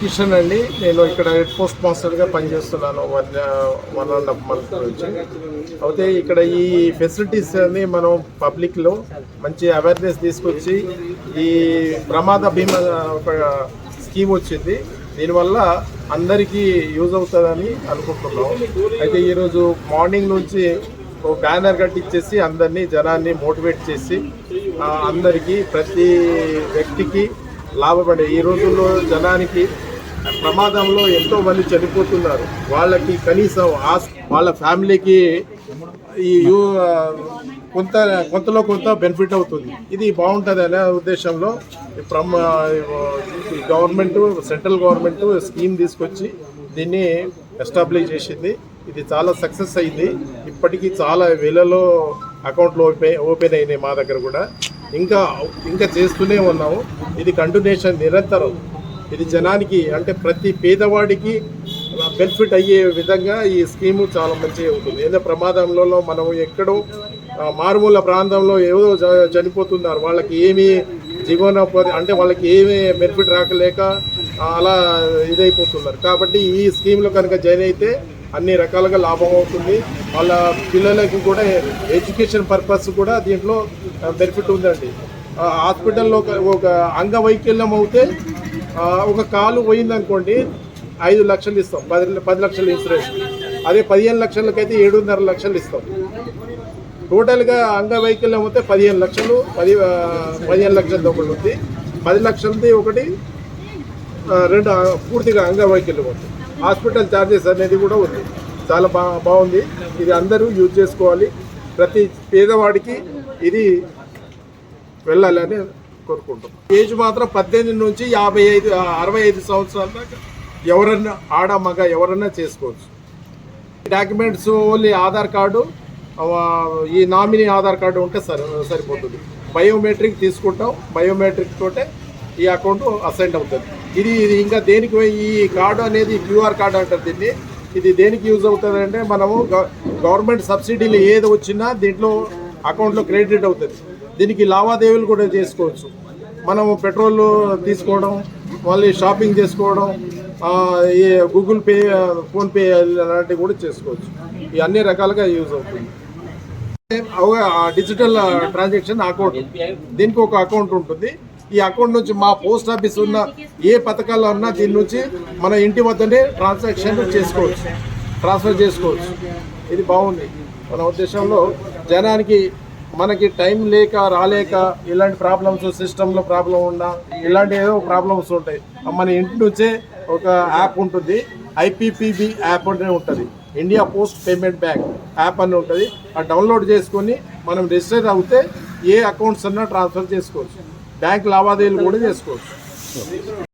కిషన్ అండి. నేను ఇక్కడ హెడ్ పోస్ట్ మాస్టర్గా పనిచేస్తున్నాను one one and half month నుంచి. అయితే ఇక్కడ ఈ ఫెసిలిటీస్ అన్ని మనం పబ్లిక్లో మంచి అవేర్నెస్ తీసుకొచ్చి ఈ ప్రమాద బీమా ఒక స్కీమ్ వచ్చింది. దీనివల్ల అందరికీ యూజ్ అవుతుందని అనుకుంటున్నాం. అయితే ఈరోజు మార్నింగ్ నుంచి ఓ బ్యానర్ కట్టించేసి అందరినీ జనాన్ని మోటివేట్ చేసి అందరికీ ప్రతి వ్యక్తికి లాభపడే ఈ రోజుల్లో జనానికి ప్రమాదంలో ఎంతో మంది చనిపోతున్నారు. వాళ్ళకి కనీసం ఆస్ వాళ్ళ ఫ్యామిలీకి ఈ కొంత కొంతలో కొంత బెనిఫిట్ అవుతుంది. ఇది బాగుంటుంది అనే ఉద్దేశంలో ఈ ప్రమ గవర్నమెంట్ సెంట్రల్ గవర్నమెంట్ స్కీమ్ తీసుకొచ్చి దీన్ని ఎస్టాబ్లిష్ చేసింది. ఇది చాలా సక్సెస్ అయింది. ఇప్పటికీ చాలా వేలలో అకౌంట్లు ఓపెన్ ఓపెన్ అయినాయి మా దగ్గర కూడా. ఇంకా ఇంకా చేస్తూనే ఉన్నాము. ఇది కంటిన్యూషన్ నిరంతరం. ఇది జనానికి అంటే ప్రతి పేదవాడికి బెనిఫిట్ అయ్యే విధంగా ఈ స్కీము చాలా మంచిగా ఉంటుంది. ఏదో ప్రమాదంలో మనం ఎక్కడో మారుమూల ప్రాంతంలో ఏదో చనిపోతున్నారు. వాళ్ళకి ఏమి జీవనోపాధి అంటే వాళ్ళకి ఏమి బెనిఫిట్ రాకలేక అలా ఇదైపోతున్నారు. కాబట్టి ఈ స్కీమ్లో కనుక జాయిన్ అయితే అన్ని రకాలుగా లాభం అవుతుంది. వాళ్ళ పిల్లలకి కూడా ఎడ్యుకేషన్ పర్పస్ కూడా దీంట్లో బెనిఫిట్ ఉందండి. హాస్పిటల్లో ఒక- అంగవైకల్యం అవుతే ఒక కాలు పోయిందనుకోండి ఐదు లక్షలు ఇస్తాం. పది పది లక్షలు ఇన్సూరెన్స్. అదే పదిహేను లక్షలకైతే ఏడున్నర లక్షలు ఇస్తాం. టోటల్గా అంగవైకల్యం అయితే పదిహేను లక్షలు పది పదిహేను లక్షలది ఒకటి ఉంది. పది లక్షలది ఒకటి రెండు పూర్తిగా అంగవైకల్యం ఉంటుంది హాస్పిటల్ ఛార్జెస్ అనేది కూడా ఉంది. చాలా బా బాగుంది. ఇది అందరూ యూజ్ చేసుకోవాలి. ప్రతి పేదవాడికి ఇది వెళ్ళాలని కోరుకుంటున్నాం. ఏజ్ మాత్రం పద్దెనిమిది నుంచి యాభై ఐదు అరవై ఐదు సంవత్సరాల దాకా ఎవరన్నా ఆడ మగ ఎవరన్నా చేసుకోవచ్చు. డాక్యుమెంట్స్ ఓన్లీ ఆధార్ కార్డు ఈ నామినీ ఆధార్ కార్డు ఉంటే సరి సరిపోతుంది. బయోమెట్రిక్ తీసుకుంటాం. బయోమెట్రిక్ తోటే ఈ అకౌంట్ అసైన్ అవుతుంది. ఇది ఇది ఇంకా దేనికి పోయి- ఈ కార్డు అనేది క్యూఆర్ కార్డు అంటారు దీన్ని. ఇది దేనికి యూజ్ అవుతుంది అంటే మనము గవర్నమెంట్ సబ్సిడీలు ఏది వచ్చినా దీంట్లో అకౌంట్లో క్రెడిట్ అవుతుంది. దీనికి లావాదేవీలు కూడా చేసుకోవచ్చు. మనము పెట్రోల్ తీసుకోవడం మళ్ళీ షాపింగ్ చేసుకోవడం గూగుల్ పే ఫోన్పే అలాంటివి కూడా చేసుకోవచ్చు. ఇవి అన్ని రకాలుగా యూజ్ అవుతుంది. ఆ డిజిటల్ ట్రాన్సాక్షన్ అకౌంట్. దీనికి ఒక అకౌంట్ ఉంటుంది. ఈ అకౌంట్ నుంచి మా పోస్ట్ ఆఫీస్ ఉన్న ఏ పథకాల్లో ఉన్నా దీని నుంచి మన ఇంటి వద్దనే ట్రాన్సాక్షన్ చేసుకోవచ్చు. ట్రాన్స్ఫర్ చేసుకోవచ్చు. ఇది బాగుంది. మన ఉద్దేశంలో జనానికి మనకి టైం లేక రాలేక ఇలాంటి ప్రాబ్లమ్స్ సిస్టంలో ప్రాబ్లం ఉన్నా ఇలాంటి ఏదో ప్రాబ్లమ్స్ ఉంటాయి. మన ఇంటి నుంచే ఒక యాప్ ఉంటుంది. ఐపీపీబీ యాప్ అంటే ఉంటుంది. India post payment bank app అని ఉంటుంది. ఆ డౌన్లోడ్ చేసుకొని మనం రిజిస్టర్ అవుతే ఏ అకౌంట్స్ అన్నా ట్రాన్స్ఫర్ చేసుకోవచ్చు. బ్యాంక్ లావాదేవీలు కూడా చేసుకోవచ్చు.